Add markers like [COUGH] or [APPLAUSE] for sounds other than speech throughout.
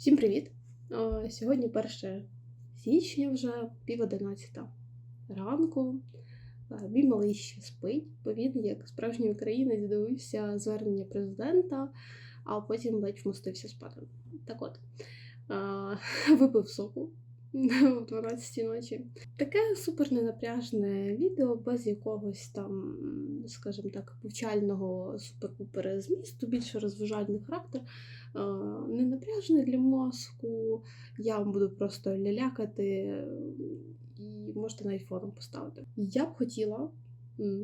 Всім привіт! Сьогодні 1 січня вже пів одинадцята ранку. Мій малий ще спить, бо він, як справжній українець, дивився звернення президента, а потім ледь вмостився спати. Так от, [LAUGHS] випив соку [LAUGHS] о 12 ночі. Таке супер ненапряжне відео, без якогось там, скажімо так, повчального супер-пупер змісту, більше розважальний характер. Не напряжений для мозку. Я вам буду просто лялякати і можете навіть фоном поставити. Я б хотіла,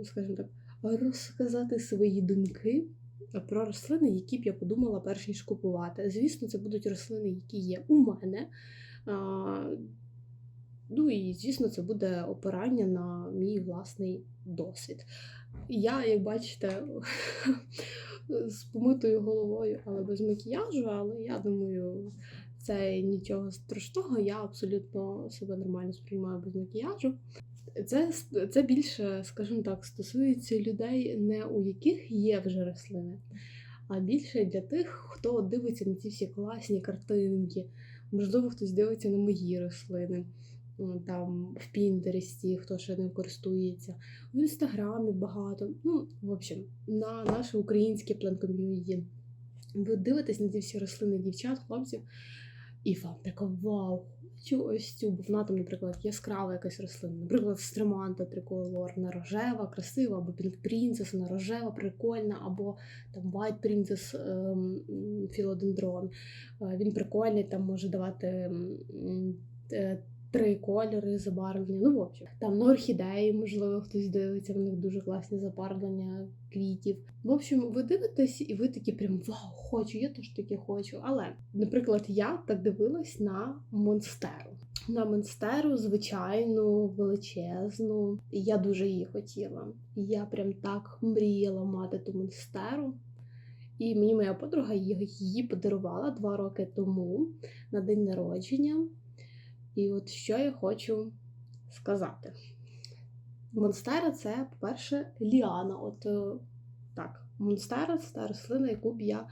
скажімо так, розказати свої думки про рослини, які б я подумала перш ніж купувати. Звісно, це будуть рослини, які є у мене. Ну і звісно, це буде опирання на мій власний досвід. Я, як бачите, [LAUGHS] з помитою головою, але без макіяжу, але я думаю, це нічого страшного. Я абсолютно себе нормально сприймаю без макіяжу. Це, це більше, скажімо так, стосується людей, не у яких є вже рослини, а більше для тих, хто дивиться на ці всі класні картинки. Можливо, хтось дивиться на мої рослини. Там в Пінтересті, хто ще ним користується, в інстаграмі багато. Ну, в общем, на наше українське план-ком'юніті. Ви дивитесь на ці всі рослини дівчат, хлопців, і вам така вау, хочу ось цю, бо вона там, наприклад, яскрава якась рослина. Наприклад, стреманта триколор, вона рожева, красива, або Pink Princess, вона рожева, прикольна, або там White Princess ем, філодендрон. Е, Він прикольний, там може давати е, три кольори забарвлення. Ну, в общем, там на орхідеї, можливо, хтось дивиться, в них дуже класні забарвлення квітів. В общем, ви дивитесь, і ви такі прям вау, хочу, я теж таке хочу. Але, наприклад, я так дивилась на монстеру. На монстеру, звичайну, величезну. І я дуже її хотіла. Я прям так мріяла мати ту монстеру. І мені моя подруга її подарувала два роки тому на день народження. І от що я хочу сказати. Монстера це, по-перше, ліана. От е, так, монстера це рослина, яку б я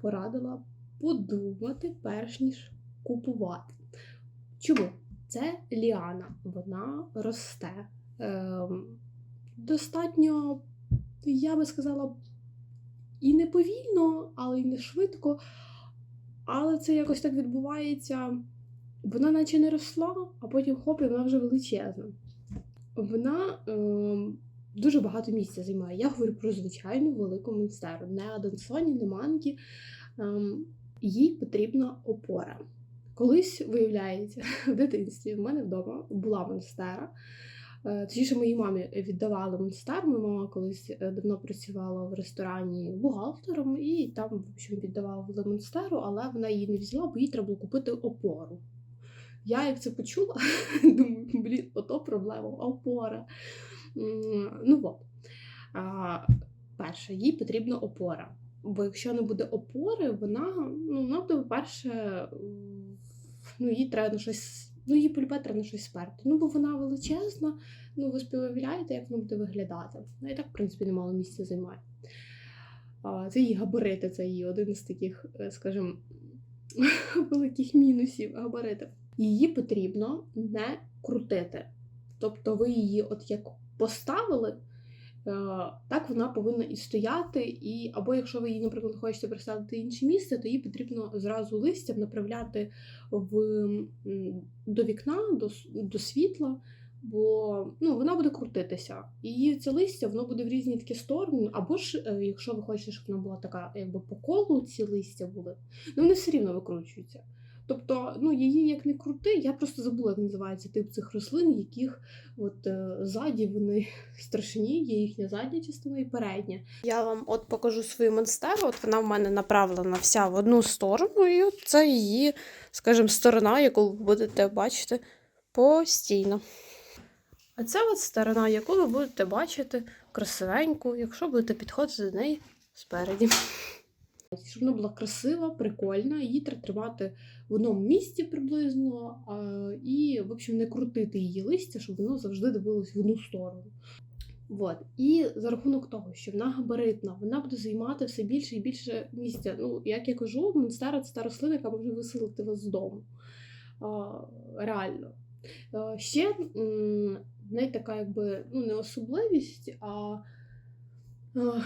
порадила подумати, перш ніж купувати. Чому? Це ліана, вона росте. Ем, достатньо, я би сказала, і не повільно, але й не швидко. Але це якось так відбувається. Вона наче не росла, а потім хоп, і вона вже величезна. Вона ем, дуже багато місця займає. Я говорю про звичайну велику монстеру. Не Аденсоні, не манкі. Ем, їй потрібна опора. Колись, виявляється, [LAUGHS] в дитинстві в мене вдома була монстера. Е, Точніше, моїй мамі віддавали монстер. Моя мама колись е, давно працювала в ресторані бухгалтером, і там, в общем, віддавали монстеру, але вона її не взяла, бо їй треба було купити опору. Я як це почула, [LAUGHS] думаю, блін, ото проблема, опора. Ну от. Перше, їй потрібна опора. Бо якщо не буде опори, вона, ну, вона буде, по-перше, ну, їй треба на щось, ну, їй полюбе треба на щось сперти. Ну, бо вона величезна, ну, ви співявляєте, як вона буде виглядати. Ну, і так, в принципі, немало місця займає. Це її габарити, це її один з таких, е, скажімо, [LAUGHS] великих мінусів габарити. Її потрібно не крутити. Тобто ви її, от як поставили, е, так вона повинна і стояти. І, або якщо ви її, наприклад, хочете переставити інше місце, то їй потрібно зразу листям направляти в, до вікна, до, до світла, бо ну, вона буде крутитися. І це листя воно буде в різні такі сторони. Або ж, е, якщо ви хочете, щоб вона була така, якби по колу ці листя були, ну вони все рівно викручуються. Тобто, ну її як не крути, я просто забула, як називається тип цих рослин, яких от е, ззаді вони [LAUGHS] страшні, є їхня задня частина і передня. Я вам от покажу свою монстеру. От вона в мене направлена вся в одну сторону, і от це її, скажімо, сторона, яку ви будете бачити постійно. А це от сторона, яку ви будете бачити красивеньку, якщо будете підходити до неї спереді. Щоб вона була красива, прикольна, її треба тримати в одному місці приблизно, і, в общем, не крутити її листя, щоб воно завжди дивилось в одну сторону. От. І за рахунок того, що вона габаритна, вона буде займати все більше і більше місця. Ну, як я кажу, монстера це та рослина, яка може виселити вас з дому. А, реально. А, ще в неї така, якби, ну, не особливість, а, а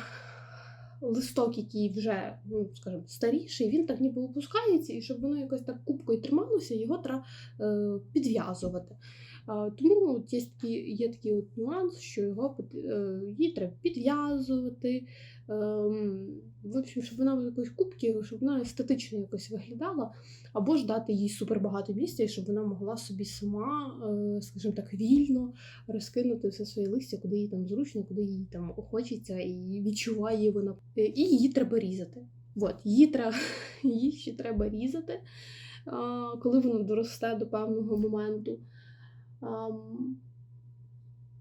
листок, який вже, ну, скажімо, старіший, він так ніби опускається, і щоб воно якось так кубкою трималося, його треба е, підв'язувати. Тому є такий, є такий от нюанс, що його е, її треба підв'язувати. ем, В общем, щоб вона в якоїсь кубки, щоб вона естетично якось виглядала, або ж дати їй супербагато місця, і щоб вона могла собі сама, е, скажімо так, вільно розкинути все своє листя, куди їй там зручно, куди їй там хочеться, і відчуває вона. Е, І її треба різати. От, її, треба, [LAUGHS] її ще треба різати, коли вона доросте до певного моменту.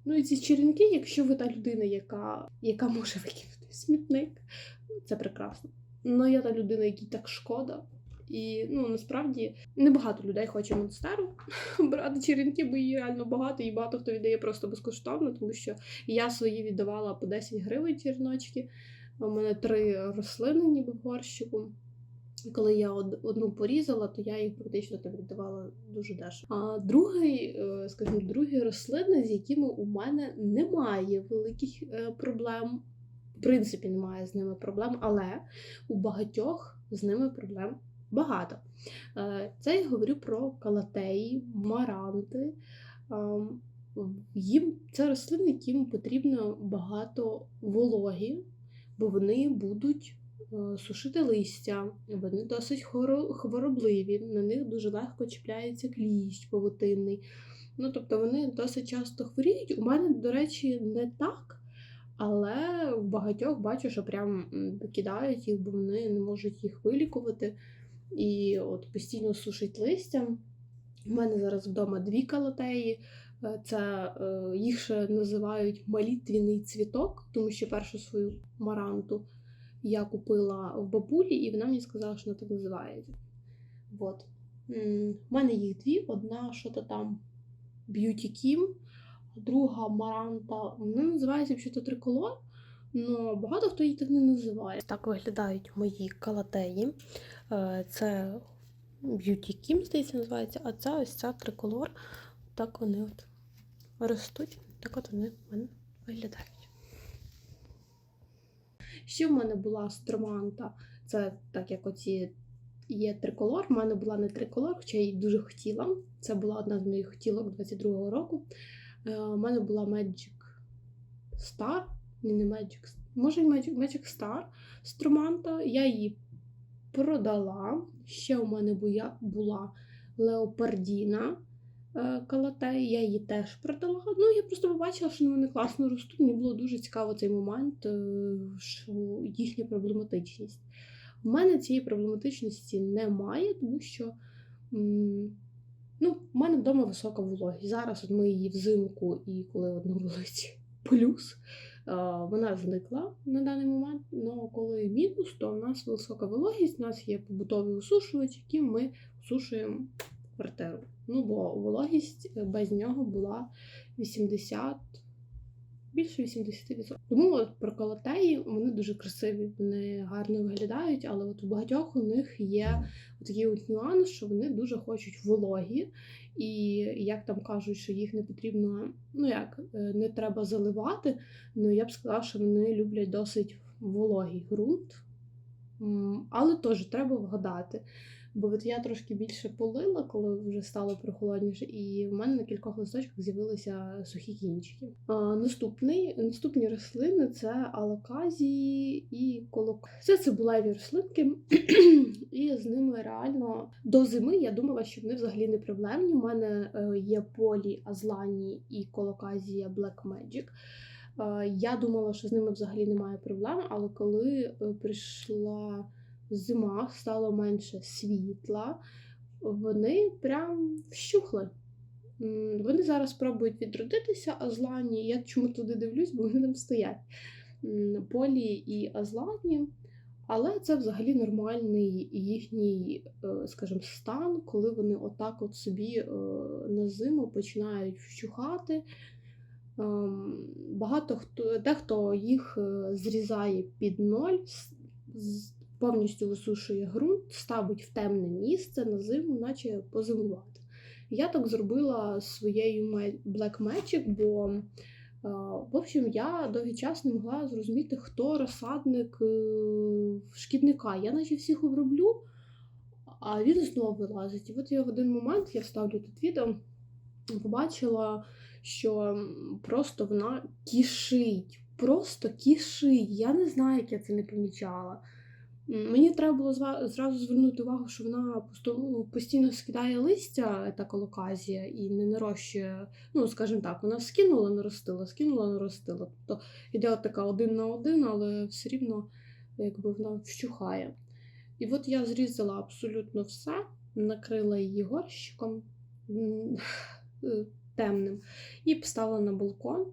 Ну і ці черенки, якщо ви та людина, яка, яка може викинути смітник, це прекрасно. Ну я та людина, якій так шкода. І ну насправді небагато людей хоче монстеру [LAUGHS] брати черенки, бо її реально багато, і багато хто віддає просто безкоштовно, тому що я свої віддавала по 10 гривень черночки. У мене три рослини, ніби в горщику. І коли я одну порізала, то я їх практично так віддавала дуже дешево. А другий, е, скажімо, другі рослини, з якими у мене немає великих е, проблем. В принципі, немає з ними проблем, але у багатьох з ними проблем багато. Е, Це я говорю про калатеї, маранти. Їм це рослини, яким потрібно багато вологі, бо вони будуть сушити листя, вони досить хворобливі, на них дуже легко чіпляється кліщ павутинний. Ну, тобто вони досить часто хворіють. У мене, до речі, не так, але в багатьох бачу, що прям м, викидають їх, бо вони не можуть їх вилікувати. І от постійно сушить листя. У мене зараз вдома дві калатеї. Е, Це е, їх ще називають молитвіний цвіток, тому що першу свою маранту я купила в бабулі, і вона мені сказала, що вона так називається. От. У мене їх дві: одна що то там Beauty Kim, друга Маранта. Вона називається взагалі триколор, але багато хто її так не називає. Так виглядають мої калатеї. Е, Це Beauty Kim, здається, називається, а це ось ця триколор. Так вони от ростуть, так от вони в мене виглядають. Ще в мене була строманта, це так як оці є триколор. В мене була не триколор, хоча я її дуже хотіла. Це була одна з моїх хотілок 22-го року. Е, У мене була Magic Star, ні, не Magic, може Magic, Magic Star строманта. Я її продала. Ще у мене була Леопардіна е, Калатей, я її теж продала. Ну, я просто побачила, що вони класно ростуть. Мені було дуже цікаво цей момент, е, що їхня проблематичність. У мене цієї проблематичності немає, тому що ну, в мене вдома висока вологість. Зараз от ми її взимку і коли от на вулиці плюс, е, вона зникла на даний момент. але коли мінус, то в нас висока вологість, у нас є побутовий усушувач, яким ми усушуємо квартиру. Ну, бо вологість е, без нього була 80, більше 80%. Тому от про колотеї вони дуже красиві, вони гарно виглядають, але от у багатьох у них є такий от нюанс, що вони дуже хочуть вологі, і як там кажуть, що їх не потрібно, ну як, е, не треба заливати. Ну я б сказала, що вони люблять досить вологий ґрунт. Але теж треба вгадати. Бо от я трошки більше полила, коли вже стало прохолодніше, і в мене на кількох листочках з'явилися сухі кінчики. А, наступний, наступні рослини це алоказії і колок. Це цибулеві рослинки, [CLEARS THROAT] і з ними реально до зими я думала, що вони взагалі не проблемні. У мене е, є полі азлані і колоказія Black Magic. Е, Я думала, що з ними взагалі немає проблем, але коли е, прийшла зима, стало менше світла, вони прям вщухли. Вони зараз пробують відродитися, азлані. Я чому туди дивлюсь, бо вони там стоять. Полі і азлані. Але це взагалі нормальний їхній, е, скажімо, стан, коли вони отак от собі е, на зиму починають вщухати. Ем, Багато хто дехто їх е, зрізає під ноль, повністю висушує ґрунт, ставить в темне місце на зиму, наче позимувати. Я так зробила своєю Black Magic, бо е, в общем, я довгий час не могла зрозуміти, хто розсадник е, шкідника. Я наче всіх оброблю, а він знову вилазить. І от я в один момент, я вставлю тут відео, побачила, що просто вона кишить. Просто кишить. Я не знаю, як я це не помічала. Мені треба було зразу звернути увагу, що вона ну, постійно скидає листя, та колоказія, і не нарощує. Ну, скажімо так, вона скинула, наростила, скинула, наростила. Тобто іде така один на один, але все рівно якби вона вщухає. І от я зрізала абсолютно все, накрила її горщиком [LAUGHS] е, темним і поставила на балкон.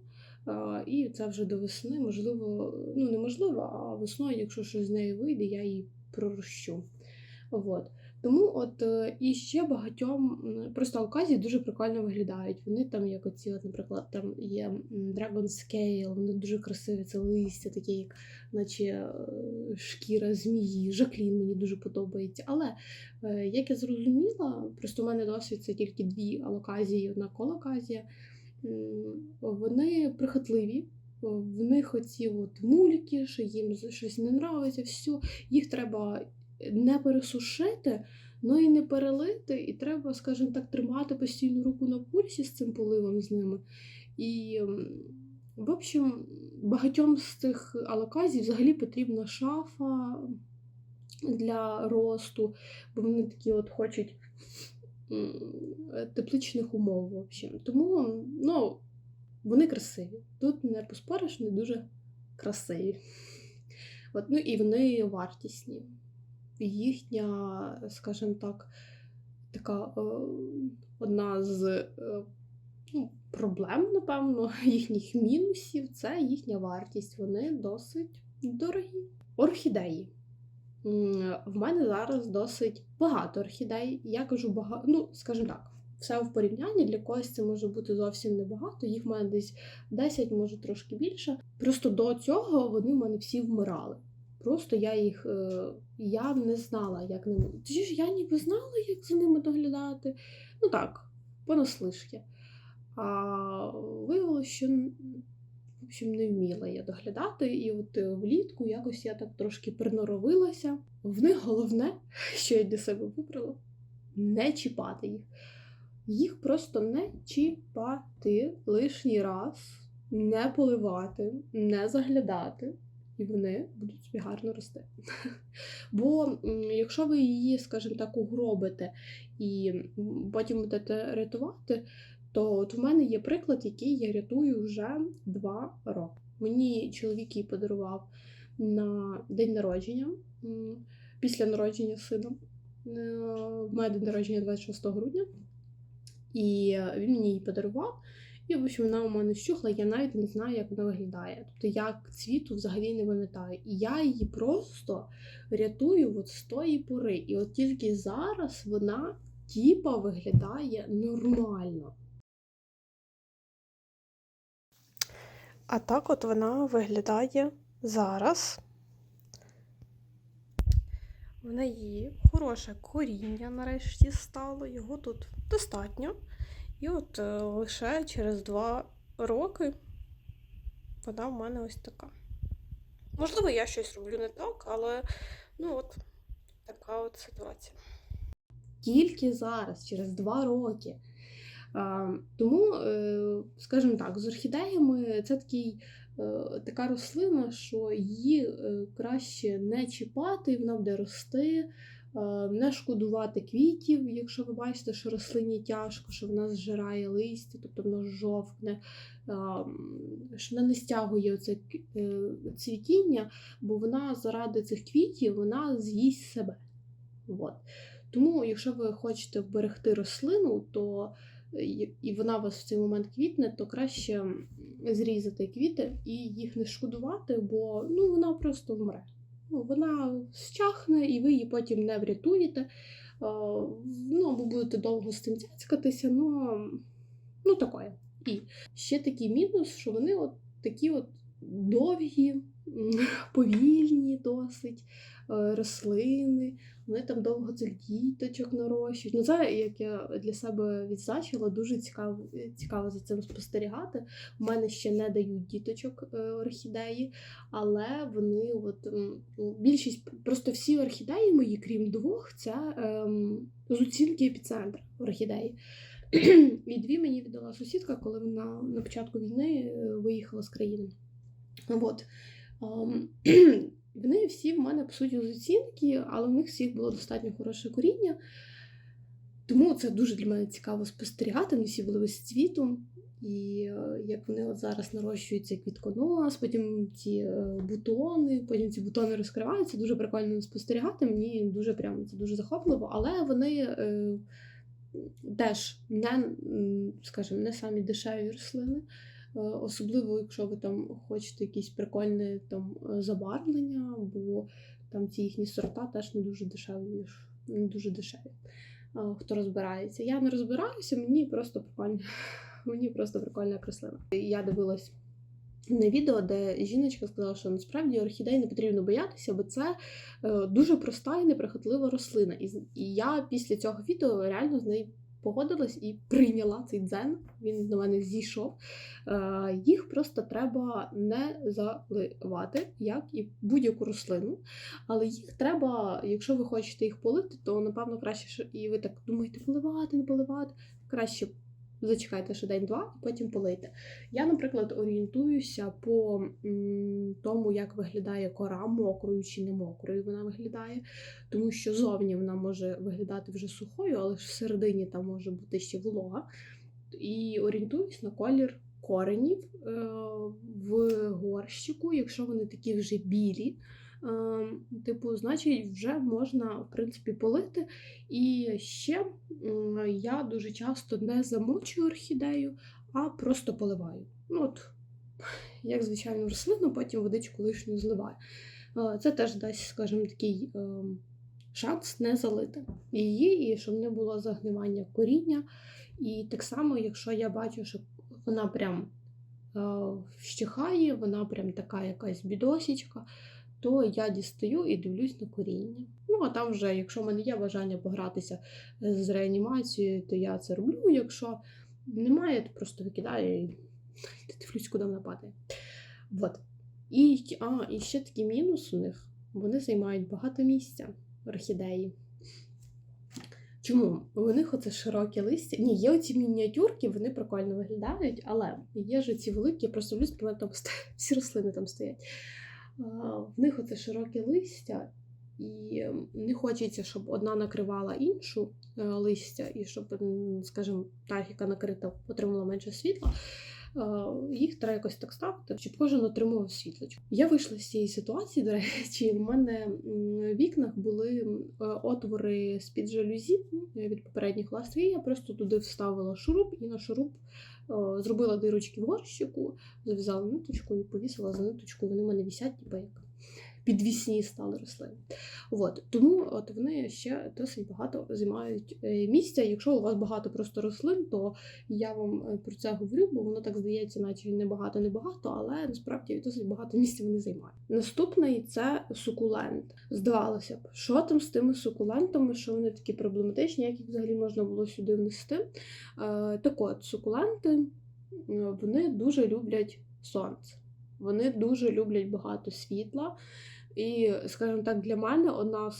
А, І це вже до весни, можливо, ну неможливо, а весною, якщо щось з неї вийде, я її пророщу. От. Тому от е, і ще багатьом просто алказії дуже прикольно виглядають. Вони там, як оці, от, наприклад, там є Dragon Scale, вони дуже красиві, це листя, таке, як наче е, шкіра змії. Жаклін мені дуже подобається. Але е, як я зрозуміла, просто в мене досвід це тільки дві алоказії, одна колоказія. М, Вони прихотливі. В них оці от мульки, що їм щось не нравиться, все. Їх треба не пересушити, але і не перелити. І треба, скажімо так, тримати постійну руку на пульсі з цим поливом з ними. І, в общем, багатьом з цих алоказій взагалі потрібна шафа для росту, бо вони такі от хочуть тепличних умов. В общем. Тому ну, вони красиві. Тут не поспориш, вони дуже красиві. От, ну і вони вартісні. Їхня, скажімо так, така е, одна з е, ну, проблем, напевно, [LAUGHS] їхніх мінусів це їхня вартість. Вони досить дорогі. Орхідеї. В мене зараз досить багато орхідей. Я кажу багато, ну, скажімо так, все в порівнянні для когось це може бути зовсім небагато. Їх в мене десь 10, може трошки більше. Просто до цього вони в мене всі вмирали. Просто я їх е, я не знала, як ними. Тоді ж я ніби знала, як за ними доглядати. Ну так, понаслишки. А виявилося, що в общем, не вміла я доглядати, і от е, влітку якось я так трошки приноровилася. В них головне, [LAUGHS] що я для себе вибрала, не чіпати їх. Їх просто не чіпати лишній раз, не поливати, не заглядати, і вони будуть собі гарно рости. [LAUGHS] Бо якщо ви її, скажімо так, угробите і потім будете рятувати, то от в мене є приклад, який я рятую вже два роки. Мені чоловік її подарував на день народження після народження сина. Е, В мене день народження 26 грудня, і він мені її подарував. І, в общем, вона у мене вщухла, я навіть не знаю, як вона виглядає. Тобто як цвіту взагалі не пам'ятаю. І я її просто рятую от з тої пори. І от тільки зараз вона тіпа виглядає нормально. А так от вона виглядає зараз. В неї хороше коріння нарешті стало, його тут достатньо. І от е, лише через два роки вона в мене ось така. Можливо, я щось роблю не так, але ну от така от ситуація. Тільки зараз, через два роки. Тому, е, скажімо так, з орхідеями це такий, е, така рослина, що її е, краще не чіпати, і вона буде рости, не шкодувати квітів, якщо ви бачите, що рослині тяжко, що вона зжирає листя, тобто воно жовкне, а, що вона не стягує оце цвітіння, бо вона заради цих квітів вона з'їсть себе. От. Тому, якщо ви хочете вберегти рослину, то і вона вас в цей момент квітне, то краще зрізати квіти і їх не шкодувати, бо ну, вона просто вмре. Ну, вона щахне, і ви її потім не врятуєте. Ну, або будете довго з цим цяцькатися, ну, ну таке. І ще такий мінус, що вони от такі от довгі, [LAUGHS] повільні досить е, рослини. Вони там довго цих діточок нарощують. Ну, це, як я для себе відзначила, дуже цікаво, цікаво за цим спостерігати. У мене ще не дають діточок е, орхідеї, але вони от більшість, просто всі орхідеї мої, крім двох, це ем, з оцінки епіцентра орхідеї. [CLEARS THROAT] І дві мені віддала сусідка, коли вона на початку війни е, виїхала з країни. От. [CLEARS THROAT] Вони всі в мене, по суті, оцінки, але в них всіх було достатньо хороше коріння. Тому це дуже для мене цікаво спостерігати. Вони всі були весь цвіту. І е, як вони от зараз нарощуються квітконос, потім ці е, бутони, потім ці бутони розкриваються. Дуже прикольно спостерігати. Мені дуже прямо це дуже захопливо, але вони е, теж не, скажімо, не самі дешеві рослини. Е, Особливо, якщо ви там хочете якісь прикольне там е, забарвлення, бо там ці їхні сорта теж не дуже дешеві, не дуже дешеві. Хто розбирається. Я не розбираюся, мені просто прикольно. [LAUGHS] Мені просто прикольна як рослина. Я дивилась на відео, де жіночка сказала, що насправді орхідей не потрібно боятися, бо це е, дуже проста і неприхотлива рослина. І я після цього відео реально з нею погодилась і прийняла цей дзен. Він на мене зійшов. Е, їх просто треба не заливати, як і будь-яку рослину. Але їх треба, якщо ви хочете їх полити, то напевно краще, і ви так думаєте, поливати, не поливати. Краще зачекайте ще день-два і потім полийте. Я, наприклад, орієнтуюся по тому, як виглядає кора мокрою чи не мокрою вона виглядає, тому що зовні вона може виглядати вже сухою, але ж всередині там може бути ще волога. І орієнтуюсь на колір коренів е, в горщику, якщо вони такі вже білі. Е, Типу, значить, вже можна в принципі полити. І ще я дуже часто не замочую орхідею, а просто поливаю. Ну, от, [LAUGHS] як звичайну рослину, потім водичку лишню зливаю. Е, Це теж дасть, скажімо, такий е, шанс не залити її, і щоб не було загнивання коріння. І так само, якщо я бачу, що вона прям е, вщихає, вона прям така якась бідосічка, то я дістаю і дивлюсь на коріння. Ну, а там вже, якщо в мене є бажання погратися е, з реанімацією, то я це роблю. Якщо немає, то просто викидаю і [LAUGHS] дивлюсь, куди вона падає. Вот. І, а, і ще такий мінус у них: вони займають багато місця орхідеї. Чому? У них оце широке листя. Ні, є оці мініатюрки, вони прикольно виглядають, але є ж ці великі, я просто люблю, там [LAUGHS] всі рослини там стоять. В них оце широке листя, і не хочеться, щоб одна накривала іншу е, листя, і щоб, скажімо, та, яка накрита, отримала менше світла. Е, Їх треба якось так ставити, щоб кожен отримував світлочку. Я вийшла з цієї ситуації. До речі, в мене в вікнах були е, отвори з-під жалюзі е, від попередніх ластів. Я просто туди вставила шуруп і на шуруп зробила дирочки в горщику, зав'язала ниточку і повісила за ниточку. Вони в мене вісять, ніби як підвісні стали рослини. От. Тому от вони ще досить багато займають е, місця. Якщо у вас багато просто рослин, то я вам е, про це говорю, бо воно так здається, наче не багато, не багато, але насправді досить багато місця вони займають. Наступний це сукулент. Здавалося б, що там з тими сукулентами, що вони такі проблематичні, як їх взагалі можна було сюди внести. Е, так от, сукуленти вони дуже люблять сонце. Вони дуже люблять багато світла. І, скажімо так, для мене одна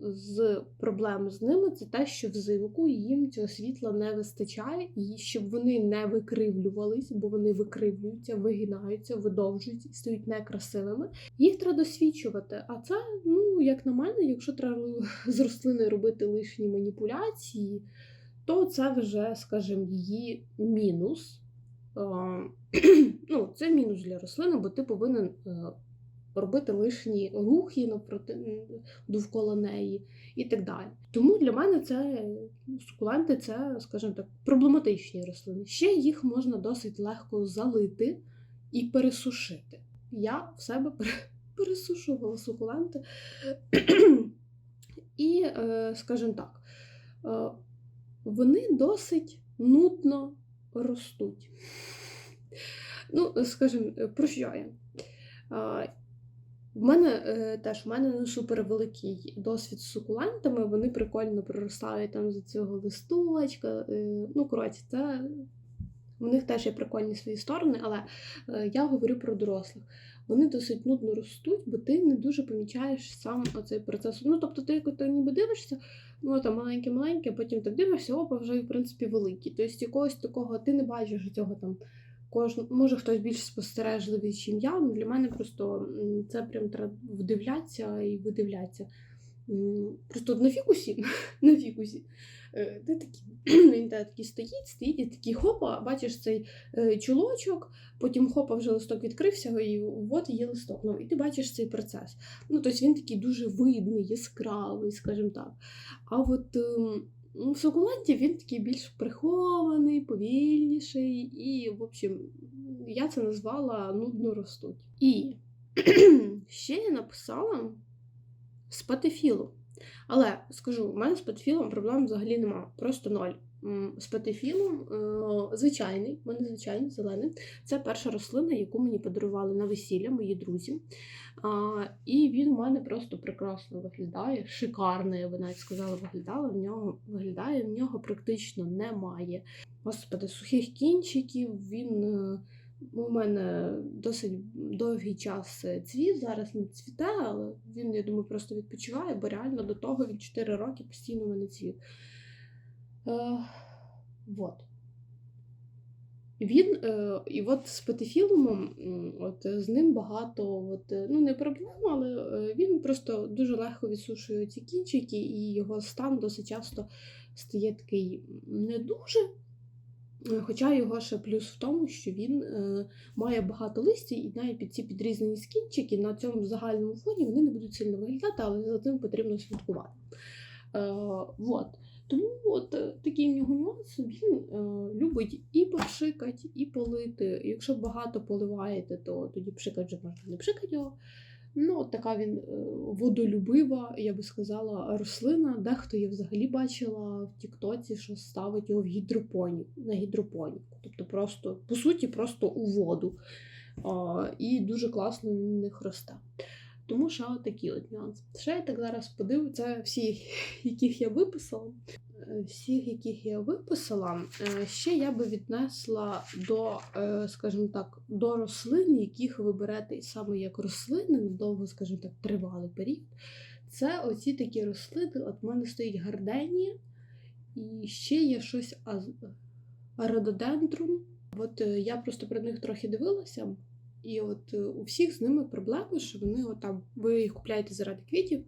з- проблем з ними це те, що взимку їм цього світла не вистачає, і щоб вони не викривлювались, бо вони викривлюються, вигинаються, видовжуються і стають некрасивими. Їх треба досвідчувати. А це, ну, як на мене, якщо треба з рослиною робити лишні маніпуляції, то це вже, скажімо, її мінус. Е, [CLEARS THROAT] ну, це мінус для рослини, бо ти повинен е, робити лишні рухи навпроти м, довкола неї і так далі. Тому для мене це ну, сукуленти це, скажімо так, проблематичні рослини. Ще їх можна досить легко залити і пересушити. Я в себе [LAUGHS] пересушувала сукуленти. [CLEARS THROAT] І, е, скажімо так, е, вони досить нудно ростуть. Ну, скажімо, про що я? В мене е, теж у мене не супер великий досвід з сукулентами, вони прикольно проростають там з цього листочка. е, Ну, коротше, це в них теж є прикольні свої сторони, але е, я говорю про дорослих. Вони досить нудно ростуть, бо ти не дуже помічаєш сам оцей процес. Ну, тобто, ти як ти ніби дивишся, ну там маленьке-маленьке, а потім так дивишся, опа, вже в принципі великі. Тобто якогось такого ти не бачиш цього там. Кожен, може хтось більш спостережливий, ніж я. Ну, для мене просто це прям треба вдивлятися і видивлятися. Просто на фікусі, [LAUGHS] на фікусі, е, ти такий, [CLEARS THROAT] він те такий стоїть, стоїть, і такий хопа, бачиш цей е, чулочок, потім хопа вже листок відкрився, і от є листок. Ну, і ти бачиш цей процес. Ну, тобто він такий дуже видний, яскравий, скажімо так. А от ем, в шоколаді він такий більш прихований, повільніший, і, в общем, я це назвала нудно ростуть. І [CLEARS THROAT] ще я написала з патефілу. Але скажу, в мене з патефілом проблем взагалі нема, просто ноль. З патефілом е, звичайний, в мене звичайний зелений. Це перша рослина, яку мені подарували на весілля мої друзі. І він у мене просто прекрасно виглядає, шикарно, я би навіть сказала, виглядала. В нього виглядає, в нього практично немає. Господи, сухих кінчиків. Він е, у мене досить довгий час цвів, зараз не цвіте, але він, я думаю, просто відпочиває, бо реально до того він 4 роки постійно мене цвів. Е, вот. Він, е, і от з петефілумом, от з ним багато, от, е, ну не проблем, але е, він просто дуже легко відсушує ці кінчики, і його стан досить часто стає такий не дуже. Е, Хоча його ще плюс в тому, що він е, має багато листя, і навіть під ці підрізані скінчики на цьому загальному фоні вони не будуть сильно виглядати, але за цим потрібно слідкувати. Е, вот. Тому от е, такий в нього нюанс, він е, любить і попшикати, і полити. Якщо багато поливаєте, то тоді пшикати вже можна не пшикати його. Ну, от така він е, водолюбива, я би сказала, рослина. Дехто я взагалі бачила в Тіктоці, що ставить його в гідропоні, на гідропоніку. Тобто просто, по суті, просто у воду. А, і дуже класно він в них росте. Тому що такий от нюанс. Ще я так зараз подивлюся, це всі, [LAUGHS] яких я виписала. Е, Всіх, яких я виписала, е, ще я би віднесла до, е, скажімо так, до рослин, яких ви берете саме як рослини на довго, скажімо так, тривалий період. Це оці такі рослини. От в мене стоїть гарденія, і ще є щось рододендрум. От я просто про них трохи дивилася. І от е, у всіх з ними проблеми, що вони от там, ви їх купляєте заради квітів.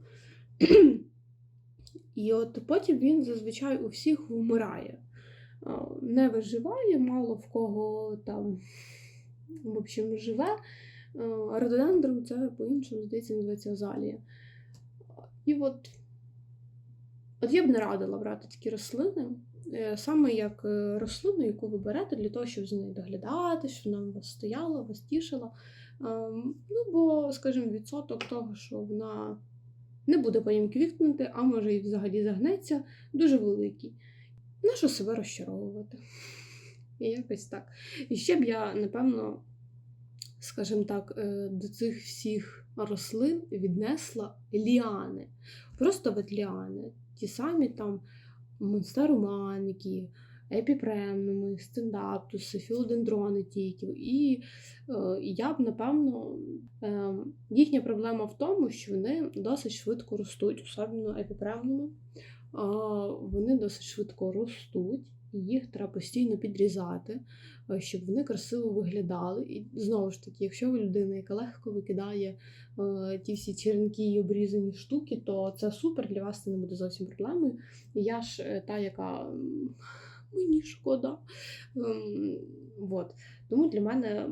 [CLEARS THROAT] І от потім він зазвичай у всіх вмирає. Не виживає, мало в кого там, в общем, живе. Рододендром це по-іншому, здається, називається азалія. І от, от я б не радила брати такі рослини. е, Саме як е, рослину, яку ви берете для того, щоб з нею доглядати, щоб вона вас стояла, вас тішила. Ем, Ну, бо, скажімо, відсоток того, що вона не буде потім квітнути, а може і взагалі загнеться, дуже великий. Нащо себе розчаровувати? І якось так. І ще б я, напевно, скажімо так, е, до цих всіх рослин віднесла ліани. Просто от ліани. Ті самі там монстероманики, епіпремнуми, стендаптуси, філодендрони тільки. І е, я б, напевно, е, їхня проблема в тому, що вони досить швидко ростуть, особливо епіпремнуми. Е, вони досить швидко ростуть, і їх треба постійно підрізати, е, щоб вони красиво виглядали. І знову ж таки, якщо ви людина, яка легко викидає е, ті всі черенки і обрізані штуки, то це супер, для вас це не буде зовсім проблемою. Я ж е, та, яка мені шкода. Ем, Вот. Тому для мене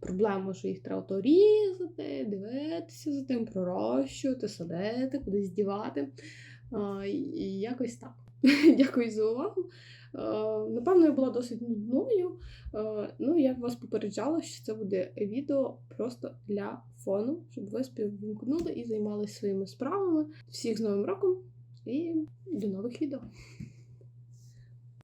проблема, що їх треба то різати, дивитися за тим, пророщувати, садити, кудись дівати. І якось так. [LAUGHS] Дякую за увагу. Е, Напевно, я була досить нудною. Е, Ну, я вас попереджала, що це буде відео просто для фону, щоб ви співвімкнули і займалися своїми справами. Всіх з Новим роком і до нових відео!